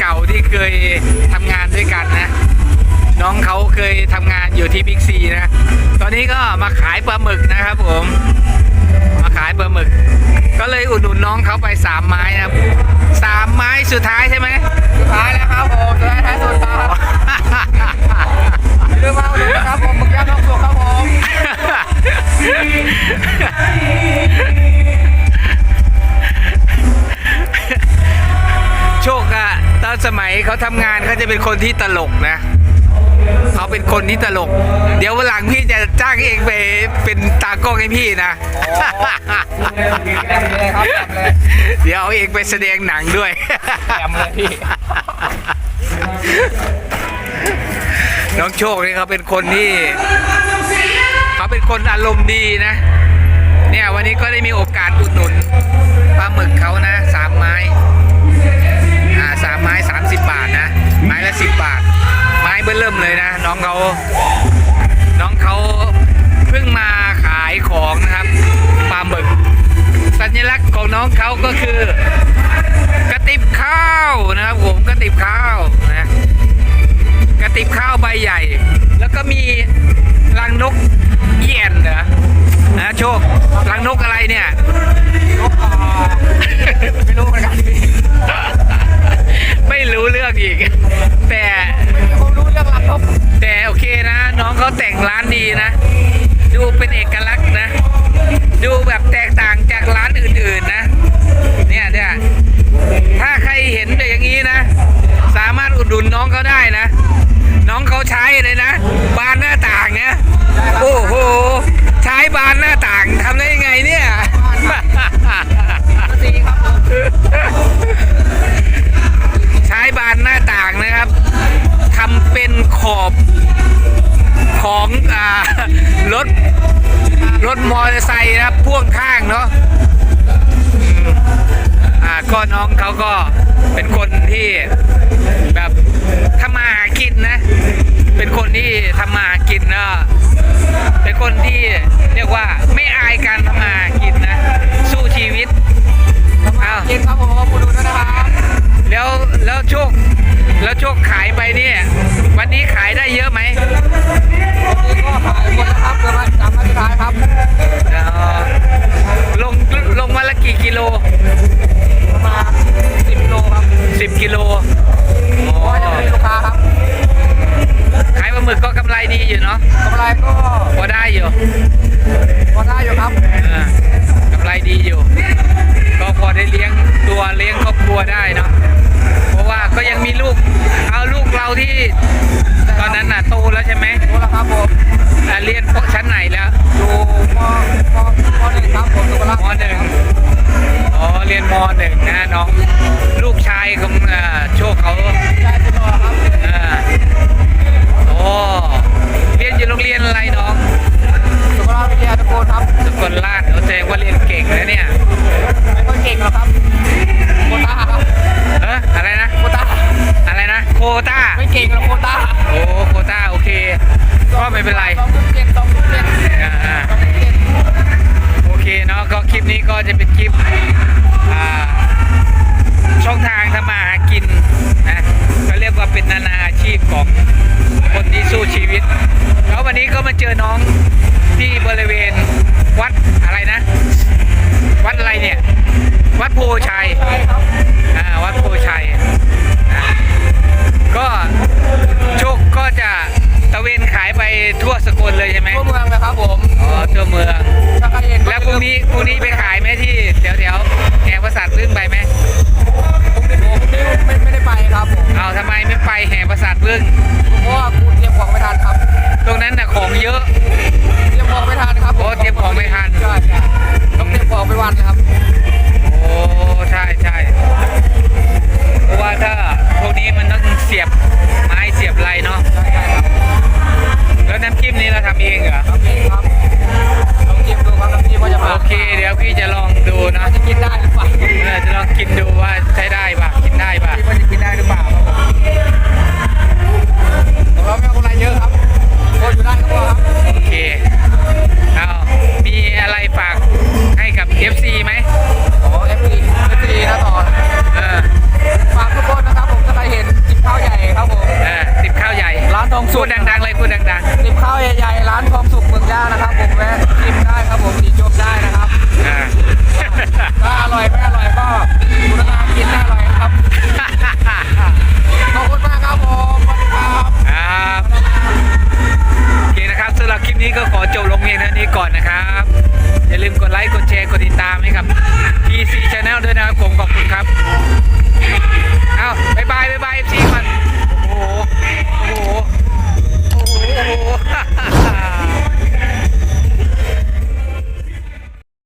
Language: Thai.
เก่าที่เคยทำงานด้วยกันนะ น้องเขาเคยทำงานอยู่ที่บิ๊กซีนะ ตอนนี้ก็มาขายปลาหมึกนะครับผม มาขายปลาหมึก ก็เลยอุดหนุนน้องเขาไปสามไม้นะสามไม้สุดท้ายใช่ไหมสุดท้ายแล้วครับผมสุดท้ายสุดท้ายเรื่มาอุดหนุนครับผมมึกย่างน้องสุกครับผม เขาเป็นคนที่ตลกนะ เขาเป็นคนที่ตลก เดี๋ยววันหลังพี่จะจ้างเองไปเป็นตากล้องให้พี่นะเดี๋ยวเอาเองไปแสดงหนังด้วยแจมเลยพี่น้องโชคนี่เขาเป็นคนที่เขาเป็นคนอารมณ์ดีนะ เนี่ยวันนี้ก็ได้มีโอกาสอุดหนุน ลักษณ์ของน้องเขาก็คือกระติบข้าวนะครับผมกระติบข้าวนะกระติบข้าวใบใหญ่ แล้วก็มีรังนกเอียนเหรอนะโชครังนกอะไรเนี่ยนกอ่าไม่รู้เหมือนกันพี่ไม่รู้เรื่องอีกานหน้าต่างทำได้ยังไงเนี่ยสีครับผมใช้บานหน้าต่างนะครับทำเป็นขอบของอ่ารถรถมอเตอร์ไซค์นะครับพ่วงข้างเนาะอืมอ่าก็น้องเขาก็เป็นคนที่แบบทำมาหากินนะ เป็นคนที่ทำมาหากินเนาะ เป็นคนที่เรียกว่าไม่อายการทำมาหากินนะ สู้ชีวิตอ้าวกินครับผมอุดหนุนด้วยนะครับแล้วแล้วโชค แล้วโชคขายไปเนี่ยวันนี้ขายได้ อยู่เนาะกำไรก็พอได้อยู่พอได้อยู่ครับเออกำไรดีอยู่ ก็พอได้เลี้ยงตัวเลี้ยงครอบครัวได้เนาะเพราะว่าก็ยังมีลูกเอาลูกเราที่ตอนนั้นน่ะโตแล้วใช่ไหมรู้แล้วครับผมอ่าเรียนชั้นไหนแล้วอยู่มมมหนึ่งครับผมสุขลาภมหนึ่งอ๋อเรียนมหนึ่งนะน้องลูกชายของเอ่อโชคเขาใช่สุดหล่อครับเอ่อโอ้เรีย นอยู่โรงเรียนอะไรน้องสุกราชวิทยาตะโกนครับสุกราชเขาแสดงว่าเรียนเก่งนะเนี่ยไม่ค่อยเก่งหรอกครับโคตาครับเอออะไรนะโคตาอะไรนะโคตาไม่เก่งหรอกโคตาโอ้โคตาโอเคก็ไม่เป็นไรสองเจ็ดสองเจ็ดโอเคเนาะก็คลิปนี้ก็จะเป็นคลิปช่องทางทำมาหากินนะเขาเรียกว่าเป็นนานาอาชีพของาเจอน้องที่บริเวณวัดอะไรนะ วัดอะไรเนี่ย วัดโพชัยอ่าวัดโพชัยก็โชคก็จะตะเวนขายไปทั่วสกลเลยใช่ไหมทั่วเมืองเลยครับผมอ๋อทั่วเมืองแล้วพรุ่งนี้ ไรเนาะแล้วน้ำจิ้มนี้เราทำเองเหรอทำเองครับลองจิ้มดูครับน้ำจิ้มว่าจะมาโอเค เดี๋ยวพี่จะลองดูนะจะกินได้หรือเปล่าจะลองกินดูว่า